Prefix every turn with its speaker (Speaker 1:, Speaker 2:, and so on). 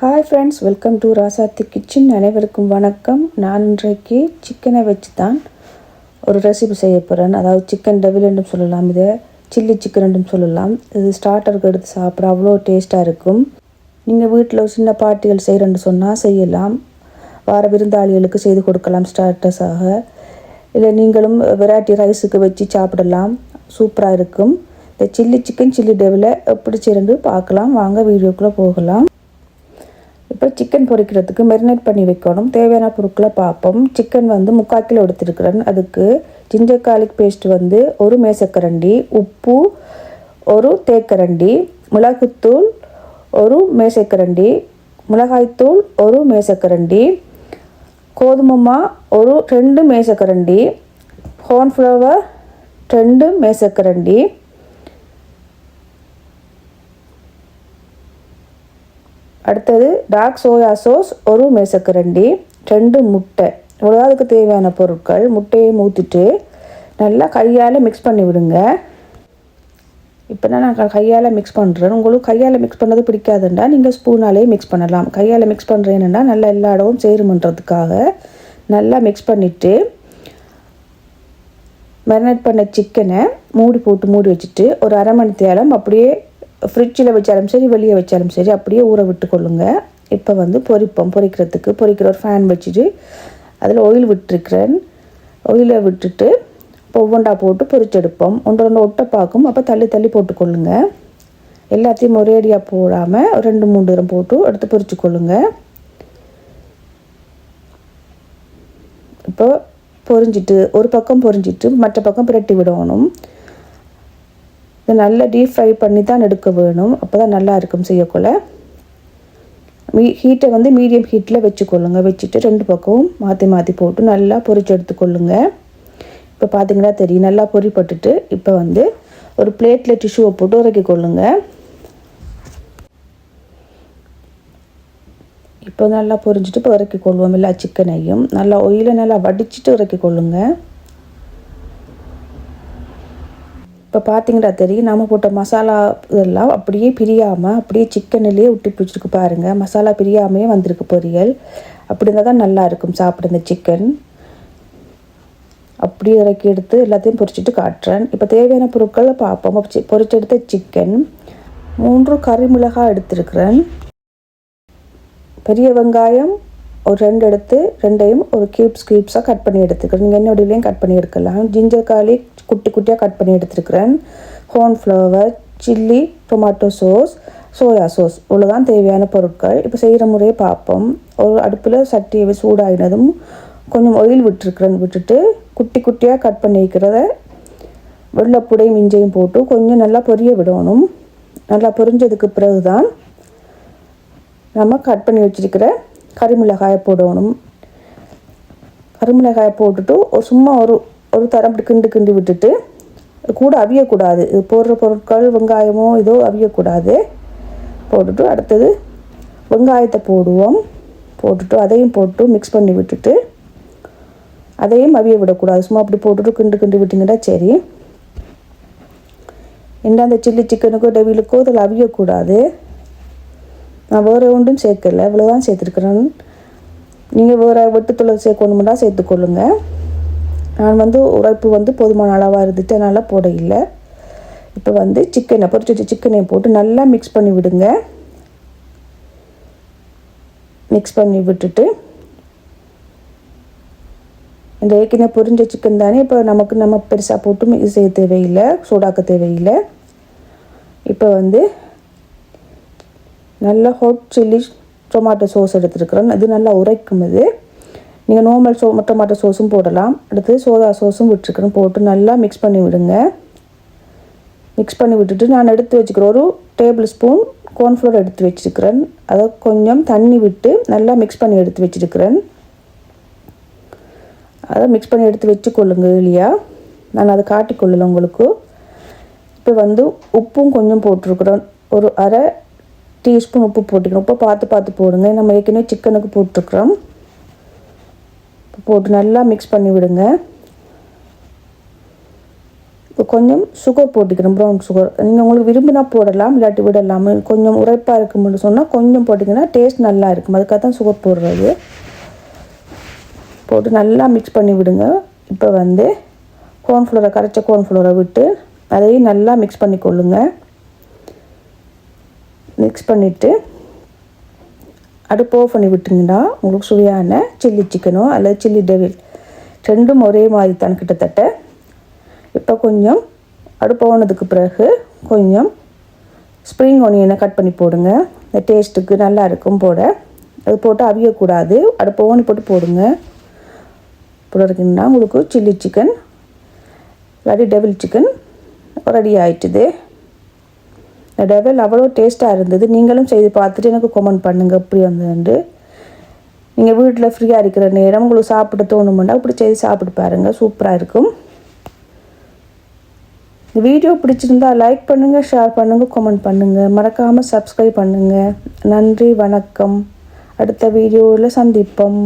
Speaker 1: Hi friends welcome to Rasathi kitchen அனைவருக்கும் வணக்கம். நான் இன்றைக்கு சிக்கனை வச்சு தான் ஒரு ரெசிபி செய்ய போகிறேன் அதாவது சிக்கன் டெவில் என்றும் சொல்லலாம் இதை சில்லி சிக்கன் என்றும் சொல்லலாம். இது ஸ்டார்டருக்கு எடுத்து சாப்பிட அவ்வளோ டேஸ்ட்டாக இருக்கும். நீங்கள் வீட்டில் சின்ன பார்ட்டிகள் செய்கிறேன்னு சொன்னால் செய்யலாம். வார விருந்தாளிகளுக்கு செய்து கொடுக்கலாம் ஸ்டார்டர்ஸாக இல்லை நீங்களும் வெரைட்டி ரைஸுக்கு வச்சு சாப்பிடலாம். சூப்பராக இருக்கும். இந்த சில்லி சிக்கன் சில்லி டெவில் எப்படி செய்யறது பார்க்கலாம். வாங்க வீடியோக்குள்ளே போகலாம். இப்போ சிக்கன் பொரிக்கிறதுக்கு மெரினேட் பண்ணி வைக்கணும். தேவையான பொருட்களை பார்ப்போம். சிக்கன் வந்து முக்கால் கிலோ எடுத்துருக்கிறேன். அதுக்கு ஜிஞ்சர் கார்லிக் பேஸ்ட் வந்து ஒரு மேசக்கரண்டி உப்பு ஒரு தேக்கரண்டி மிளகுத்தூள் ஒரு மேசக்கரண்டி மிளகாய்த்தூள் ஒரு மேசக்கரண்டி கோதுமமா ஒரு ரெண்டு மேசக்கரண்டி கார்ன்ஃப்ளவர் ரெண்டு மேசக்கரண்டி அடுத்தது டார்க் சோயா சோஸ் ஒரு மேசக்கரண்டி ரெண்டு முட்டை. இவ்வளோ அதுக்கு தேவையான பொருட்கள். முட்டையை ஊற்றிட்டு நல்லா கையால் மிக்ஸ் பண்ணி விடுங்க. இப்போ நான் கையால் மிக்ஸ் பண்ணுறேன் உங்களுக்கு கையால் மிக்ஸ் பண்ணது பிடிக்காதுண்டா. நீங்கள் ஸ்பூனாலே மிக்ஸ் பண்ணலாம். கையால் மிக்ஸ் பண்ணுறேன்னா நல்லா எல்லா இடமும் சேருமன்றதுக்காக நல்லா மிக்ஸ் பண்ணிவிட்டு மேரினேட் பண்ண சிக்கனை மூடி போட்டு மூடி வச்சுட்டு ஒரு அரை மணி தேரம் அப்படியே ஃப்ரிட்ஜில் வச்சாலும் சரி வெளியே வச்சாலும் சரி அப்படியே ஊற விட்டு கொள்ளுங்க. இப்போ வந்து பொரிப்போம். பொரிக்கிறதுக்கு பொரிக்கிற ஒரு ஃபேன் வச்சுட்டு அதில் ஆயில் விட்டுருக்கிறேன். ஆயிலை விட்டுட்டு ஒவ்வொண்டா போட்டு பொரிச்செடுப்போம். ஒன்று ரெண்டு ஒட்டை பார்க்கும் அப்போ தள்ளி தள்ளி போட்டுக்கொள்ளுங்க எல்லாத்தையும் ஒரேடியாக போடாமல் ரெண்டு மூணு தூரம் போட்டு எடுத்து பொரிச்சு கொள்ளுங்க. இப்போ பொரிஞ்சிட்டு ஒரு பக்கம் பொரிஞ்சிட்டு மற்ற பக்கம் பிரட்டி விடணும். இதை நல்லா டீப் ஃப்ரை பண்ணி தான் எடுக்க வேணும். அப்போ தான் நல்லா இருக்கும் செய்யக்குள்ள. மீ ஹீட்டை வந்து மீடியம் ஹீட்டில் வச்சுக்கொள்ளுங்க. வச்சுட்டு ரெண்டு பக்கமும் மாற்றி மாற்றி போட்டு நல்லா பொறிச்சு எடுத்துக்கொள்ளுங்க. இப்போ பார்த்தீங்கன்னா தெரியும் நல்லா பொறிப்பட்டுட்டு இப்போ வந்து ஒரு பிளேட்டில் டிஷ்யூவை போட்டு உறக்கி கொள்ளுங்க இப்போ நல்லா பொரிஞ்சிட்டு இப்போ இறக்கி கொள்வோம் எல்லா சிக்கனையும் நல்லா ஒயிலை நல்லா வடிச்சிட்டு இறக்கி கொள்ளுங்கள் இப்போ பார்த்தீங்கன்னா தெரியும் நம்ம போட்ட மசாலா இதெல்லாம் அப்படியே பிரியாமல் அப்படியே சிக்கனிலேயே விட்டு பிடிச்சிருக்கு பாருங்கள் மசாலா பிரியாமையே வந்திருக்கு பொரியல். அப்படி இருந்தால் தான் நல்லா இருக்கும் சாப்பிட இந்த சிக்கன் அப்படியே இறக்கி எடுத்து எல்லாத்தையும் பொரிச்சிட்டு காட்டுறேன். இப்போ தேவையான பொருட்களை பார்ப்போம். பொரிச்செடுத்த சிக்கன் மூன்று கறி மிளகாய் எடுத்திருக்கிறேன். பெரிய வெங்காயம் ஒரு ரெண்டு எடுத்து ரெண்டையும் ஒரு கியூப்ஸ் க்யூப்ஸாக கட் பண்ணி எடுத்துக்கிறேன். நீங்கள் என்னோடலையும் கட் பண்ணி எடுக்கலாம். ஜிஞ்சர் காலி குட்டி குட்டியாக கட் பண்ணி எடுத்துருக்கிறேன் flour chilli tomato sauce soya sauce இவ்வளோதான் தேவையான பொருட்கள். இப்போ செய்கிற முறையை பார்ப்போம். ஒரு அடுப்பில் சட்டியை சூடாகினதும் கொஞ்சம் ஆயில் விட்டுருக்குறேன். விட்டுட்டு குட்டி குட்டியாக கட் பண்ணி வைக்கிறத வெள்ளைப்புடையும் இஞ்சையும் போட்டு கொஞ்சம் நல்லா பொரிய விடணும். நல்லா பொரிஞ்சதுக்கு பிறகு தான் நம்ம கட் பண்ணி வச்சுருக்கிற கறிமிளகாயை போடணும். கறிமிளகாயை போட்டுட்டு சும்மா ஒரு ஒரு தரம் அப்படி கிண்டு கிண்டி விட்டுட்டு கூட அவியக்கூடாது. இது போடுற பொருட்கள் வெங்காயமோ இதோ அவியக்கூடாது. போட்டுட்டு அடுத்தது வெங்காயத்தை போடுவோம். போட்டுட்டு அதையும் போட்டு மிக்ஸ் பண்ணி விட்டுட்டு அதையும் அவிய விடக்கூடாது. சும்மா அப்படி போட்டுட்டு கிண்டு கிண்டு விட்டிங்கன்னா சரி. என்ன அந்த சில்லி சிக்கனுக்கோ டெவிலுக்கோ அதில் அவியக்கூடாது. நான் வேறு ஒன்றும் சேர்க்கல. இவ்வளோதான் சேர்த்துருக்குறேன். நீங்கள் வேறு வெட்டுத்தூளை சேர்க்கணுமெண்டா சேர்த்துக்கொள்ளுங்க. நான் வந்து உரைப்பு வந்து போதுமான அளவாக இருந்துட்டு அதனால் போட இல்லை. இப்போ வந்து சிக்கனை பொறிச்சு வச்ச சிக்கனை போட்டு நல்லா மிக்ஸ் பண்ணி விடுங்க. மிக்ஸ் பண்ணி விட்டுட்டு இந்த ஏற்கனவே பொரிஞ்ச சிக்கன் தானே இப்போ நமக்கு நம்ம பெருசாக போட்டு இது செய்ய தேவையில்லை சூடாக்க தேவையில்லை. இப்போ வந்து நல்ல ஹாட் சில்லி டொமாட்டோ சோஸ் எடுத்துருக்குறேன். இது நல்லா உரைக்கும் இது. நீங்கள் நார்மல் சோ டொமாட்டோ சோஸும் போடலாம். அடுத்து சோதா சோஸும் விட்டுருக்குறேன். போட்டு நல்லா மிக்ஸ் பண்ணி விடுங்க. மிக்ஸ் பண்ணி விட்டுட்டு நான் எடுத்து வச்சுக்கிறேன் ஒரு டேபிள் ஸ்பூன் கார்ன்ஃப்ளவர் எடுத்து வச்சுருக்கிறேன். அதை கொஞ்சம் தண்ணி விட்டு நல்லா மிக்ஸ் பண்ணி எடுத்து வச்சுருக்கிறேன். அதை மிக்ஸ் பண்ணி எடுத்து வச்சுக்கொள்ளுங்க இல்லையா நான் அதை காட்டிக்கொள்ளலை உங்களுக்கு. இப்போ வந்து உப்பும் கொஞ்சம் போட்டிருக்குறேன். ஒரு அரை டீஸ்பூன் உப்பு போட்டுக்கணும். உப்பு பார்த்து பார்த்து போடுங்க. நம்ம ஏற்கனவே சிக்கனுக்கு போட்டுருக்குறோம். போட்டு நல்லா மிக்ஸ் பண்ணி விடுங்க. இப்போ கொஞ்சம் சுகர் போட்டுக்கிறோம். ப்ரௌன் சுகர் நீங்கள் உங்களுக்கு விரும்பினா போடலாம் இல்லாட்டி விடலாம். கொஞ்சம் உரைப்பாக இருக்கும்னு சொன்னால் கொஞ்சம் போட்டிங்கன்னா டேஸ்ட் நல்லா இருக்கும். அதுக்காக தான் சுகர் போடுறது. போட்டு நல்லா மிக்ஸ் பண்ணி விடுங்க. இப்போ வந்து கோர்ன்ஃப்ளோரை கரைச்ச கோர்ன்ஃப்ளோரை விட்டு அதையும் நல்லா மிக்ஸ் பண்ணி கொள்ளுங்கள் மிக்ஸ் பண்ணிவிட்டு அடுப்பு ஆஃப் பண்ணி விட்டிங்கன்னா உங்களுக்கு சுவையான சில்லி சிக்கனோ அல்லது சில்லி டெவில் ரெண்டும் ஒரே மாதிரி தான் கிட்டத்தட்ட. இப்போ கொஞ்சம் அடுப்பு ஆனதுக்கு பிறகு கொஞ்சம் ஸ்ப்ரிங் ஒனியனை கட் பண்ணி போடுங்க. இந்த டேஸ்ட்டுக்கு நல்லா இருக்கும் போட அது போட்டு அவியக்கூடாது. அடுப்பு ஓனி போட்டு போடுங்க. போடுறதுக்குன்னா உங்களுக்கு சில்லி சிக்கன் இல்லாட்டி டெவில் சிக்கன் ரெடி ஆயிட்டுது. இந்த அவ்வளோ டேஸ்ட்டாக இருந்தது. நீங்களும் செய்து பார்த்துட்டு எனக்கு கமெண்ட் பண்ணுங்கள் எப்படி வந்ததுண்டு நீங்கள் வீட்டில் ஃப்ரீயாக இருக்கிற நேரம் உங்களுக்கு சாப்பிட தோணுமெண்டா இப்படி செய்து சாப்பிட்டு பாருங்கள் சூப்பராக இருக்கும். இந்த வீடியோ பிடிச்சிருந்தா லைக் பண்ணுங்கள் ஷேர் பண்ணுங்கள் கமெண்ட் பண்ணுங்கள் மறக்காமல் சப்ஸ்கிரைப் பண்ணுங்கள் நன்றி வணக்கம். அடுத்த வீடியோவில் சந்திப்போம்.